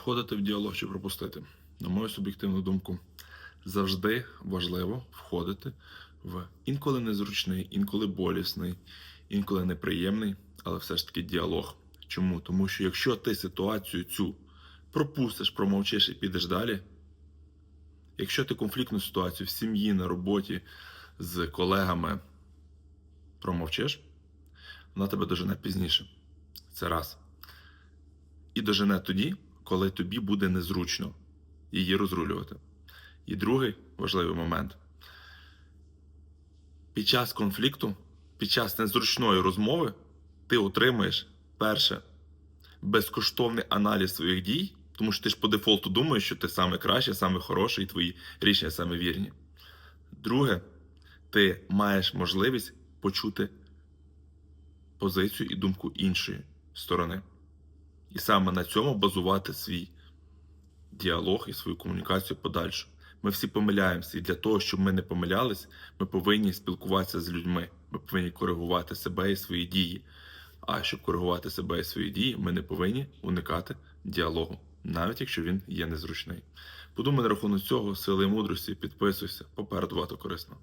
входити в діалог чи пропустити. На мою суб'єктивну думку, завжди важливо входити в інколи незручний, інколи болісний, інколи неприємний, але все ж таки діалог. Чому? Тому що якщо ти ситуацію цю пропустиш, промовчиш і підеш далі, якщо ти конфліктну ситуацію в сім'ї, на роботі з колегами промовчиш, вона тебе дожене пізніше. Це раз. І дожене тоді, коли тобі буде незручно її розрулювати. І другий важливий момент. Під час конфлікту, під час незручної розмови, ти отримаєш перше безкоштовний аналіз своїх дій, тому що ти ж по дефолту думаєш, що ти саме краще, саме хороший, і твої рішення саме вірні. Друге, ти маєш можливість почути позицію і думку іншої сторони. І саме на цьому базувати свій діалог і свою комунікацію подальшу. Ми всі помиляємося, і для того, щоб ми не помилялись, ми повинні спілкуватися з людьми. Ми повинні коригувати себе і свої дії. А щоб коригувати себе і свої дії, ми не повинні уникати діалогу, навіть якщо він є незручний. Подумай на рахунок цього, сили і мудрості, підписуйся, попереду багато корисно.